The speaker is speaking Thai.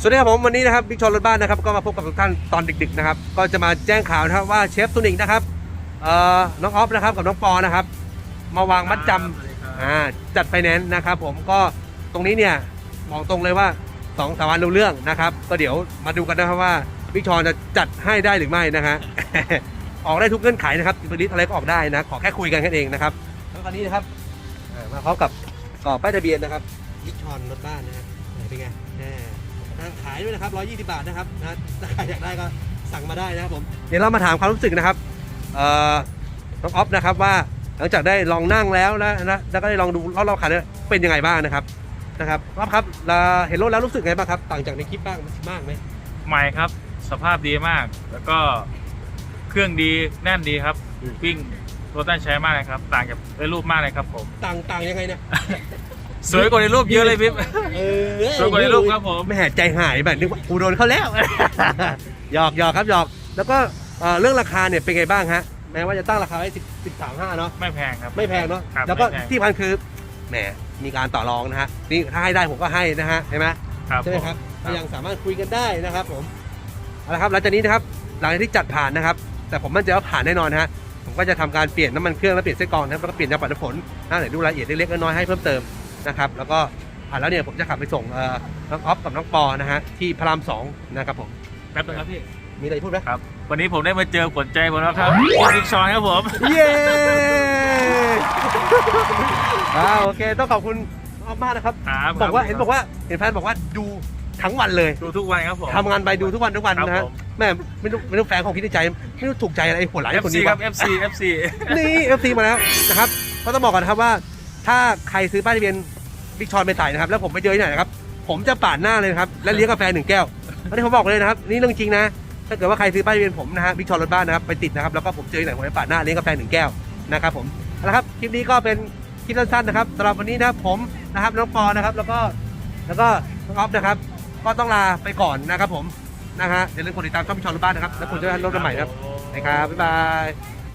สวัสดีครับผมวันนี้นะครับบิ๊กชอนรถบ้านนะครับก็มาพบกับทุกท่านตอนดึกๆนะครับก็จะมาแจ้งข่าวนะครับว่าเชฟตุนิกนะครับเอ่อน้องออฟนะครับกับน้องปอนะครับ มาวางมัดจำอ่าจัดไฟแนนซ์นะครับผมก็ตรงนี้เนี่ยบอกตรงเลยว่าสองสามวันรู้เรื่องนะครับ ก็เดี๋ยวมาดูกันนะครับว่าบิ๊กชอนจะจัดให้ได้หรือไม่นะฮะ ออกได้ทุกเงื่อนไขนะครับอินฟินิตอะไรก็ออกได้นะขอแค่คุยกันแค่เองนะครับแล้วคราวนี้นะครับอ่ามาพร้อมกับกรอบป้ายทะเบียนนะครับบิ๊กชอนรถบ้านนะฮะไหนเป็นไงแน่นะขายด้วยนะครับ 120 บาทนะครับนะถ้าใครอยากได้ก็สั่งมาได้นะครับผม เดี๋ยวเรามาถามความรู้สึกนะครับเอ่อน้องออฟนะครับว่าหลังจากได้ลองนั่งแล้วนะนะแล้วก็ได้ลองดูรอบๆคันเนี่ยเป็นยังไงบ้างนะครับนะครับออฟครับเราเห็นรถแล้วรู้สึกไงบ้างครับ ต่างจากในคลิปบ้างมากไหมใหม่ครับ สภาพดีมาก แล้วก็เครื่องดีแน่นดีครับ วิ่งรถได้ใช้มากเลยครับ ต่างจากในรูปมากเลยครับผม ต่างต่างยังไงเนี่ย สวยกว่าในรูปเยอะเลยพี่เออสวยกว่าในรูปครับผมไม่แห่ใจหายแบบนึกว่ากูโดนเขาแล้ว หยอกหยอกครับหยอก แล้วก็เอ่อเรื่องราคาเนี่ยเป็นไงบ้างฮะ แม้ว่าจะตั้งราคาไว้10 13 5เนาะ ไม่แพงครับ ไม่แพงเนาะ ครับแล้วก็ไม่แพง ที่พันคือ แหม มีการต่อรองนะฮะ นี่ถ้าให้ได้ผมก็ให้นะฮะเห็นไหม ครับใช่ไหมครับผก็ยังสามารถคุยกันได้นะครับผมเอาละครับหลังจากนี้นะครับหลังจากที่จัดผ่านนะครับ แต่ผมมั่นใจว่าผ่านแน่นอนนะฮะผมก็จะทำการเปลี่ยนน้ำมันเครื่องและเปลี่ยนเส้นกรองนะครับแล้วก็เปลี่ยนยางปัดน้ำฝนนะเดี๋ยวดูรายละเอียดเล็กๆน้อยๆให้เพิ่มเติม นะครับ แล้วก็ผ่านแล้วเนี่ยผมจะขับไปส่งเอ่อน้องออฟกับน้องปอนะฮะที่พระรามสองนะครับผมแป๊บนึงครับพี่ มีอะไรพูดไหมครับ วันนี้ผมได้มาเจอขวัญใจผมแล้วครับบิ๊กชอนครับผม เย้อ่าโอเคต้องขอบคุณน้องออฟมากนะครับครับบอกว่าเห็นบอกว่าเห็นแฟนบอกว่าดูทั้งวันเลย ดูทุกวันครับผม ทำงานไปดูทุกวันทุกวันครับนะฮะผม แม่ไม่รู้ไม่รู้แฟนของคิดในใจไม่รู้ถูกใจอะไรไอ้หัวหลานคน FC นี้ครัวะบ FC FC นี่ FC มาแล้วนะครับก็ต้องบอกก่อนนะครับว่า ถ้าใครซื้อป้ายทะเบียน บิ๊กชอนไปใส่นะครับ แล้วผมไปเจอที่ไหนนะครับ ผมจะปาดหน้าเลยนะครับ และเลี้ยงกาแฟหนึ่งแก้วอันนี้ผมบอกเลยนะครับ นี่เรื่องจริงนะ ถ้าเกิดว่าใครซื้อป้ายทะเบียนผมนะฮะบิ๊กชอนรถบ้านนะครับ ไปติดนะครับ แล้วก็ผมเจอที่ไหนผมจะปาดหน้าเลี้ยงกาแฟหนึ่งแก้วนะครับผมเอาละครับ คลิปนี้ก็เป็นคลิปสั้นๆนะครับสำหรับวันนี้นะผมนะครับน้องปอนะครับ แล้วก็แล้วก็น้องออฟนะครับ ก็ต้องลาไปก่อนนะครับผมนะฮะอย่าลืมกดติดตามช่องพิชอนรถบ้านนะครับ แล้วคุณจะได้รถกันใหม่นะครับนะครับบ๊ายบาย